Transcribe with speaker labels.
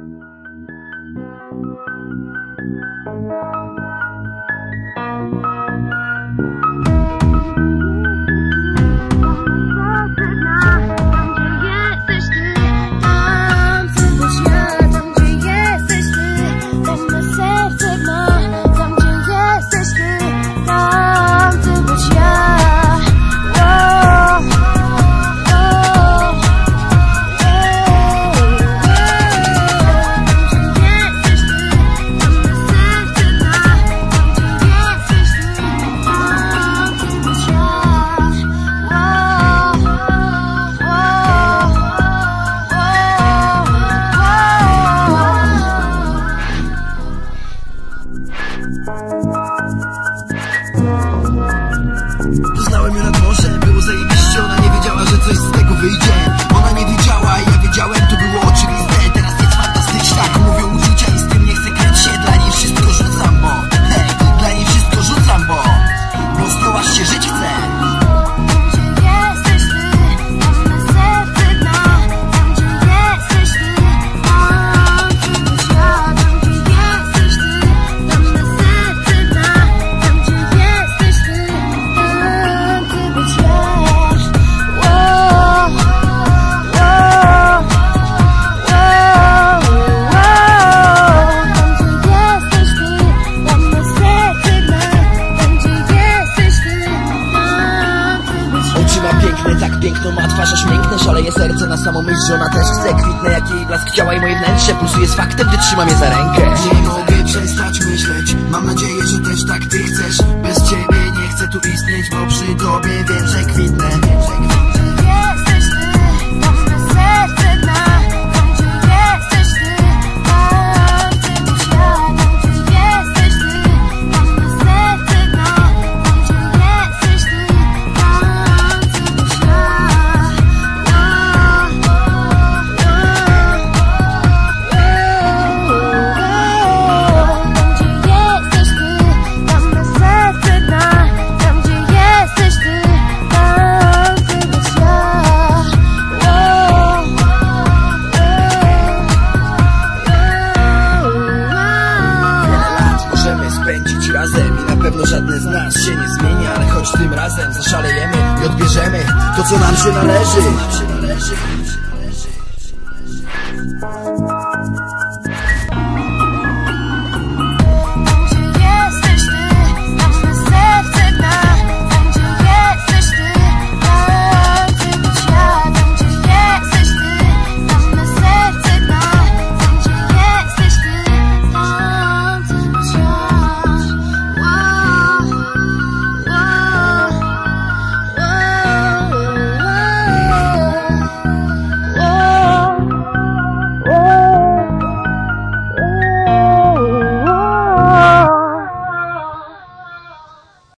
Speaker 1: Thank you. Coś z twarz aż miękne Szaleje serce na samą myśl, że ona też chce Kwitnę jak jej blask ciała i moje wnętrze Pulsuje z faktem, gdy trzyma mnie za rękę. Nie mogę przestać myśleć Mam nadzieję, że też tak ty chcesz. Bez ciebie nie chcę tu istnieć Bo przy tobie wiem, że kwitnę. Wiele Żadne z nas się nie zmieni Ale choć tym razem zaszalejemy i odbierzemy To co nam się należy Música